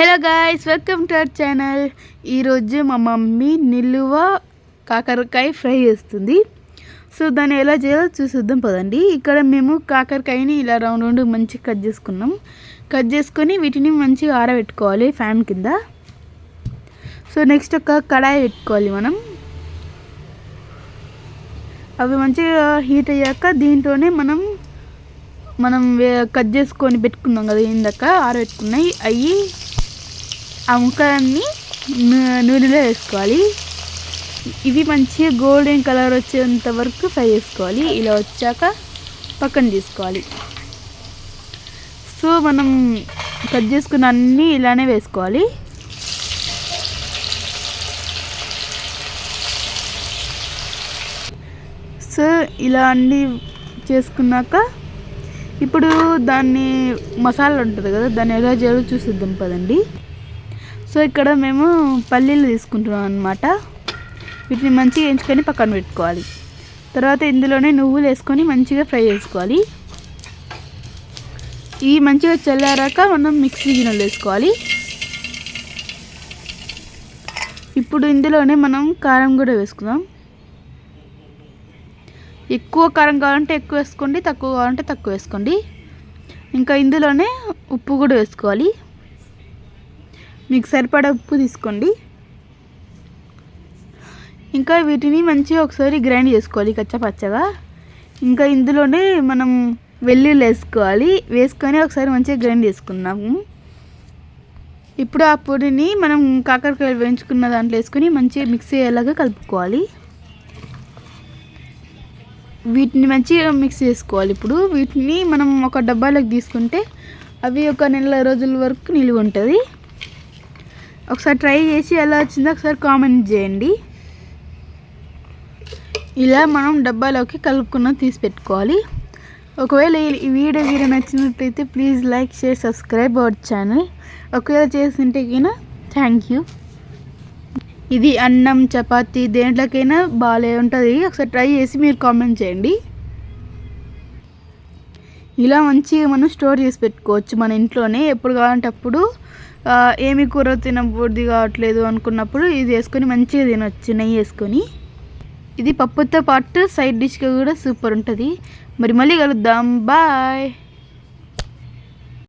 Hello guys welcome to our channel ఈరోజు మా mummy నిలువ కాకరకాయ ఫ్రై చేస్తుంది. సో దాన్ని ఎలా చేయాలో చూసిద్దాం పదండి. ఇక్కడ మేము కాకరకాయని ఇలా రౌండ్ రౌండ్ మంచిగా కట్ చేసుకున్నాం. కట్ చేసుకొని వీటిని మంచిగా ఆరబెట్టుకోవాలి ఫ్యాన్ కింద. సో నెక్స్ట్ ఒక కడాయి పెట్టుకోవాలి మనం. అవి మంచిగా హీట్ అయ్యాక దీంట్లోనే మనం మనం వే- కట్ చేసుకొని పెట్టుకున్నాం కదా ఇందాక ఆరబెట్టుకున్నాయి. అవి ఆ ముక్కలన్నీ నూనెలో వేసుకోవాలి. ఇవి మంచిగా గోల్డెన్ కలర్ వచ్చేంత వరకు ఫ్రై చేసుకోవాలి. ఇలా వచ్చాక పక్కన తీసుకోవాలి. సో మనం కట్ చేసుకున్న అన్నీ ఇలానే వేసుకోవాలి. సో ఇలా అన్నీ చేసుకున్నాక ఇప్పుడు దాన్ని మసాలా ఉంటుంది కదా దాన్ని ఎలా చేయాలో చూసిద్దాం పదండి. సో ఇక్కడ మేము పల్లీలు తీసుకుంటున్నాం అనమాట వీటిని మంచిగా వేయించుకొని పక్కన పెట్టుకోవాలి. తర్వాత ఇందులోనే నువ్వులు వేసుకొని మంచిగా ఫ్రై చేసుకోవాలి. ఇవి మంచిగా చల్లారాక మనం మిక్సీ గిన్నెలు వేసుకోవాలి. ఇప్పుడు ఇందులోనే మనం కారం కూడా వేసుకుందాం. ఎక్కువ కారం కావాలంటే ఎక్కువ వేసుకోండి తక్కువ కావాలంటే తక్కువ వేసుకోండి. ఇంకా ఇందులోనే ఉప్పు కూడా వేసుకోవాలి. మీకు సరిపడా ఉప్పు తీసుకోండి. ఇంకా వీటిని మంచిగా ఒకసారి గ్రైండ్ చేసుకోవాలి కచ్చా పచ్చగా. ఇంకా ఇందులోనే మనం వెల్లుల్లి వేసుకోవాలి. వేసుకొని ఒకసారి మంచిగా గ్రైండ్ చేసుకున్నాము ఇప్పుడు ఆ పొడిని మనం కాకరకాయలు వేయించుకున్న దాంట్లో వేసుకొని మంచిగా మిక్స్ అయ్యేలాగా కలుపుకోవాలి. వీటిని మంచిగా మిక్స్ చేసుకోవాలి ఇప్పుడు. వీటిని మనం ఒక డబ్బాలోకి తీసుకుంటే అవి ఒక నెల రోజుల వరకు నిలువ ఉంటుంది. ఒకసారి ట్రై చేసి ఎలా వచ్చిందో ఒకసారి కామెంట్ చేయండి. ఇలా మనం డబ్బాలోకి కలుపుకున్న తీసి పెట్టుకోవాలి. ఒకవేళ ఈ- వీడియో వీడియో నచ్చినట్లయితే please like share subscribe our channel. ఒకవేళ చేస్తుంటే కినా థ్యాంక్ యూ. ఇది అన్నం చపాతీ దేంట్లోకైనా బాగాలే ఉంటుంది. ఒకసారి ట్రై చేసి మీరు కామెంట్ చేయండి. ఇలా మంచిగా మనం స్టోర్ చేసి పెట్టుకోవచ్చు మన ఇంట్లోనే. ఎప్పుడు కావాలంటే అప్పుడు ఏమి కూర తినబుద్ధి కావట్లేదు అనుకున్నప్పుడు ఇది వేసుకొని మంచిగా తినొచ్చు నెయ్యి వేసుకొని. ఇది పప్పుతో పాటు సైడ్ డిష్గా కూడా సూపర్ ఉంటుంది. మరి మళ్ళీ కలుద్దాం. బాయ్.